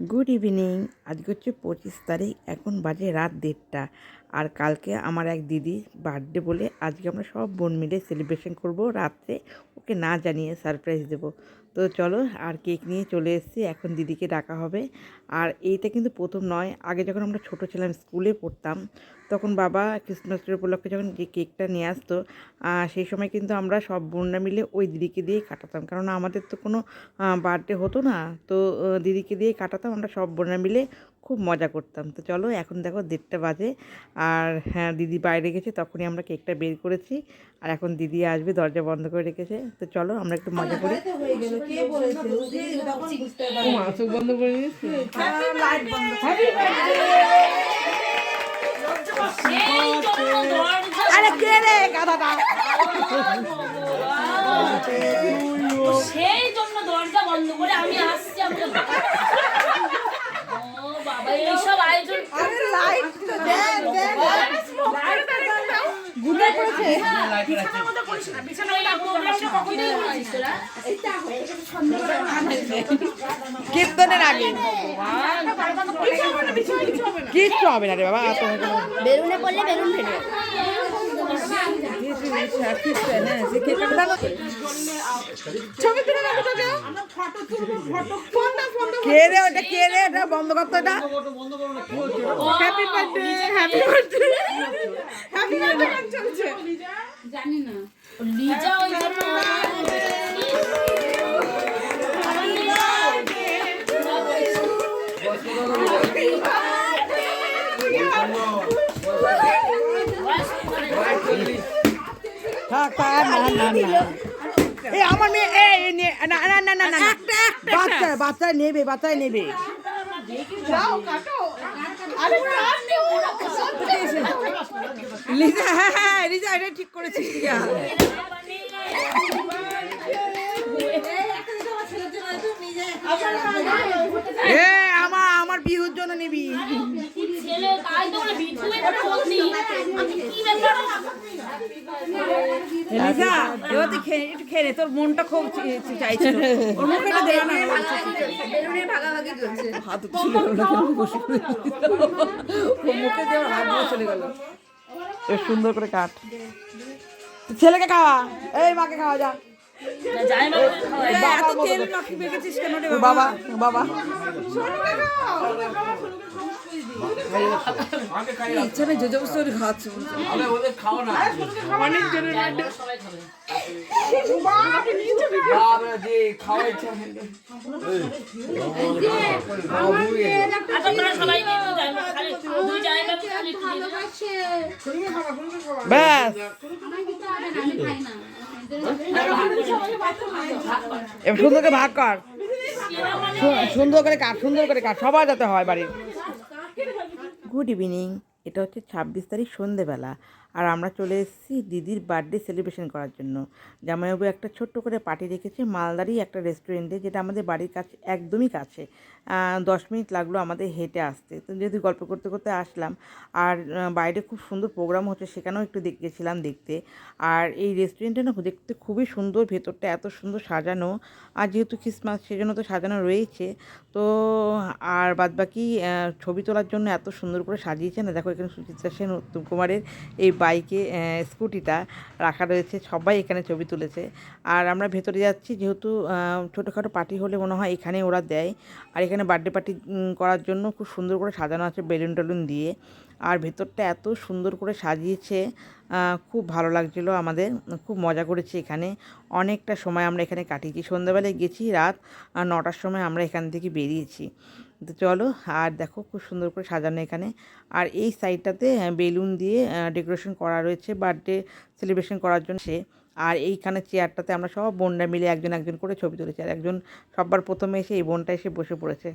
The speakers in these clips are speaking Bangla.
গুড ইভিনিং আজকে হচ্ছে পঁচিশ তারিখ, এখন বাজে রাত দেড়টা। আর কালকে আমার এক দিদি বার্থডে বলে আজকে আমরা সব বোন মিলে সেলিব্রেশন করব রাত্রে। ওকে না জানিয়ে সারপ্রাইজ দেব। তো চলো আর কেক নিয়ে চলে এসেছি, এখন দিদিকে ডাকা হবে। আর এইটা কিন্তু প্রথম নয়, আগে যখন আমরা ছোট ছিলাম স্কুলে পড়তাম, তখন বাবা ক্রিসমাস ডে উপলক্ষে যখন যে কেকটা নিয়ে আসতো সেই সময় কিন্তু আমরা সব বোনরা মিলে ওই দিদিকে দিয়ে কাটাতাম। কারণ আমাদের তো কোনো বার্থডে হতো না। তো দিদিকে দিয়ে কাটাতাম, আমরা সব বোনরা মিলে খুব মজা করতাম। তো চলো এখন দেখো দেড়টা বাজে আর হ্যাঁ দিদি বাইরে গেছে তখনই আমরা কেকটা বের করেছি। আর এখন দিদি আসবে দরজা বন্ধ করে রেখেছে। তো চলো আমরা একটু মজা করি। বন্ধ করে আরে কে রে গাধাটা? সেই জন্য দরজা বন্ধ করে আমি আসছি আমি তো- ও বাবা এইসব আয়োজন বিছানায় প্রোগ্রামটা কখনোই করেছিস তোরা কীর্তনের আগে। কিচ্ছু হবে না রে বাবা এত হয়ে গেল। পড়লে বেলুন ফেটে কে রে ওটা কে রে এটা বন্ধ করতো এটা happy birthday happy birthday happy birthday চলছে? লিজা ওই জন্য থাক থাক না না এই আমার মেয়ে এই না না না না না। বাচ্চা বাচ্চা নেবে বাচ্চা নেবে। লিজা হ্যাঁ হ্যাঁ লিজা এটা ঠিক করেছিস লিজা এ আমার আমার বিহুর জন্য নিবি ছেলে তাই তো বলে বিটু এটা বলছি আমি কি ব্যাপার লিজা এবার তুই নে, তোর মনটা খুব চাইছিল। ওর মুখে দেওয়া না। ভাগাভাগি চলছে হাত ছিল বসে পড়ে মুখে দেওয়ার হাত চলে গেল। এ সুন্দর করে কাট। ছেলেকে খাওয়া। এই মাকে খাওয়া যা। এত তেল মাখি মেখেছিস কেন রে বাবা? বাবা ইচ্ছা নেই জোজবস্ত করে খাওয়াচ্ছে অনেক জনের সবাই খাবে। আচ্ছা। ব্যাস। সুন্দর করে ভাগ কর। সুন্দর করে কাট, সুন্দর করে কাট, সবার যাতে হয় বাড়ির। গুড ইভিনিং এটা হচ্ছে ছাব্বিশ তারিখ সন্ধেবেলা। আর আমরা চলে এসেছি দিদির বার্থডে সেলিব্রেশন করার জন্য। জামাইবাবু একটা ছোট্ট করে পার্টি রেখেছে, মালদারই একটা রেস্টুরেন্টে যেটা আমাদের বাড়ির কাছে একদমই কাছে। দশ মিনিট লাগল আমাদের হেঁটে আসতে। তো যেহেতু গল্প করতে করতে আসলাম, আর বাইরে খুব সুন্দর প্রোগ্রাম হচ্ছে, সেখানেও একটু গেছিলাম দেখতে। আর এই রেস্টুরেন্টটা না দেখতে খুবই সুন্দর, ভেতরটা এত সুন্দর সাজানো। আর যেহেতু খ্রিসমাস সেজন্য তো সাজানো রয়েছে। তো, আর বাদবাকি ছবি তোলার জন্য এত সুন্দর করে সাজিয়েছে না, দেখো এখানে সুচিত্রা সেন, উত্তম কুমারের এই বাইকে স্কুটিটা রাখা রয়েছে। সবাই এখানে ছবি তুলেছে। আর আমরা ভেতরে যাচ্ছি যেহেতু ছোটোখাটো পার্টি হলে মনে হয় এখানে ওরা দেয়। আর এখানে বার্থডে পার্টি করার জন্য খুব সুন্দর করে সাজানো আছে বেলুন টেলুন দিয়ে। আর ভেতরটা এত সুন্দর করে সাজিয়েছে খুব ভালো লাগছিল আমাদের। খুব মজা করেছি এখানে। অনেকটা সময় আমরা এখানে কাটিয়েছি। সন্ধ্যাবেলায় গেছি রাত নটার সময় আমরা এখান থেকে বেরিয়েছি। তো চলো, আর দেখো খুব সুন্দর করে সাজানো এখানে। আর এই সাইডটাতে বেলুন দিয়ে ডেকোরেশন করা রয়েছে বার্থডে সেলিব্রেশন করার জন্য। সে আর এইখানে চেয়ারটাতে আমরা সব বোনরা মিলে একজন একজন করে ছবি তুলেছি। আর একজন সবার প্রথমে এসে এই বোনটা এসে বসে পড়েছে।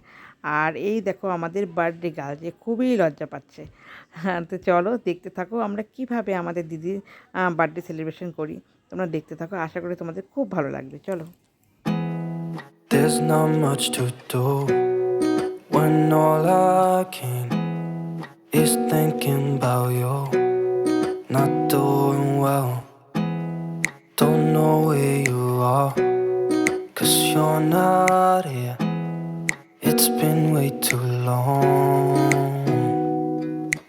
আর এই দেখো আমাদের বার্থডে গার্ল যে খুবই লজ্জা পাচ্ছে। হ্যাঁ তো চলো দেখতে থাকো আমরা কীভাবে আমাদের দিদির বার্থডে সেলিব্রেশন করি। তোমরা দেখতে থাকো, আশা করি তোমাদের খুব ভালো লাগবে। চলো। There's not much to do. When all I can is thinking about you. Not doing well, don't know where you are, cause you're not here. It's been way too long.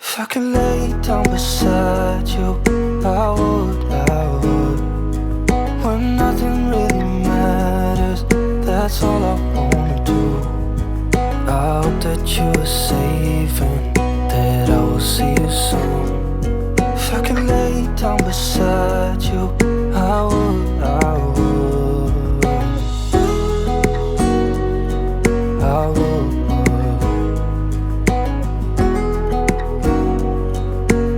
If I could lay down beside you, I would, I would. When nothing really matters, that's all I do. Hope that you are safe and that I will see you soon. If I could lay down beside you, I would, I would. I would.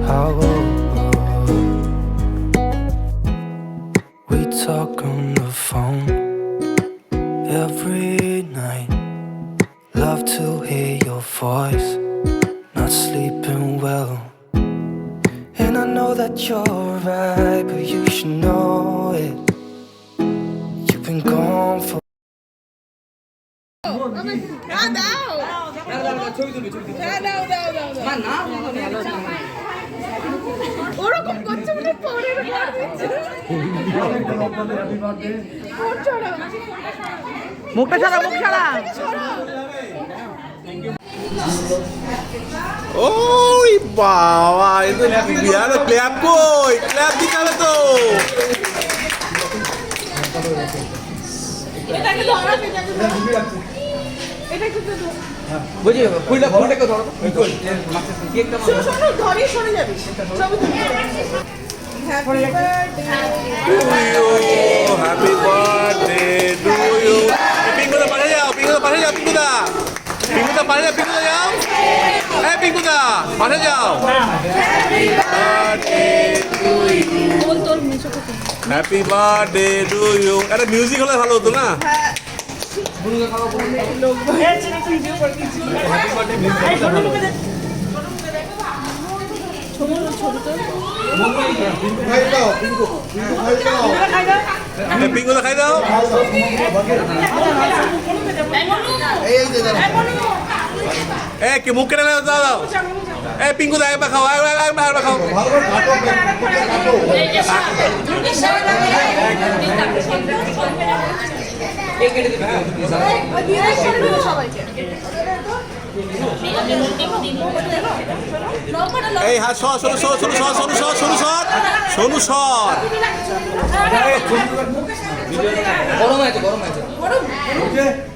I would. We talk on the phone every night. Love to hear your voice. Not sleeping well. And I know that you're right, but you should know it. You've been gone for. মুখটা ছাড়া মুখ ছাড়া ওই বাবা এ তো বিহার ক্ল্যাপ কই? ক্ল্যাপ দিতে হবে তো। বুঝি ফুলটা ফুলটা কেউ ধরো হ্যাপি বার্থডে টু ইউ পিঙ্কুদা পাঠিয়ে যাও পিঙ্কুদা পাঠিয়ে যাও পিঙ্কুদা। পিঙ্কুদা পাঠিয়ে যাও পিঙ্কুদা যাও। হ্যাঁ পিঙ্কুদা পাঠিয়ে যাও। হ্যাপি বার্থডে টু ইউ একটা মিউজিক হলে ভালো হতো না? পিঙ্কুদা খাই দাও। এ কি মুখ কেটে দাও দাও এ পিঙ্কুদা একবার খাও একবার একবার খাও এই হাত সর সরু সর সরু সর সরু সর সরু সর সরু সর গরম আছে গরম আছে Seeing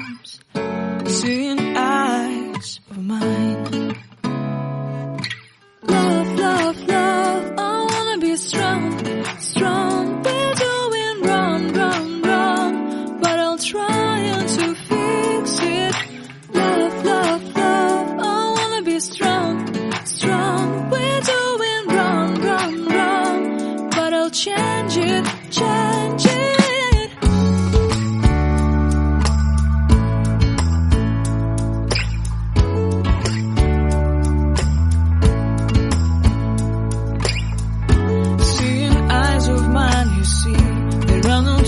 Seeing eyes of mine. Love, love, love. I wanna be strong, strong. We're doing wrong, wrong, wrong. But I'll try to fix it. Love, love, love. I wanna be strong, strong. We're doing wrong, wrong, wrong. But I'll change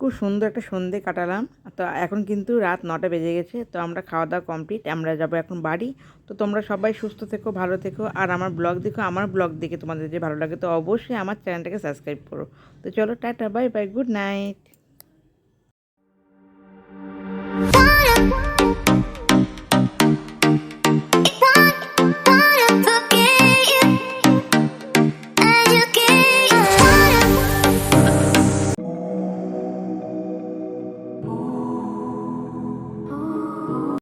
খুব সুন্দর একটা সন্ধে কাটালাম। তো এখন কিন্তু রাত নটা বেজে গেছে, তো আমরা খাওয়া দাওয়া কমপ্লিট, আমরা যাব এখন বাড়ি। তো তোমরা সবাই সুস্থ থেকো, ভালো থেকো, আর আমার ব্লগ দেখো, আমার ব্লগ দেখে তোমাদের যে ভালো লাগে তো অবশ্যই আমার চ্যানেলটাকে সাবস্ক্রাইব করো। তো চলো, tata, bye bye, good night.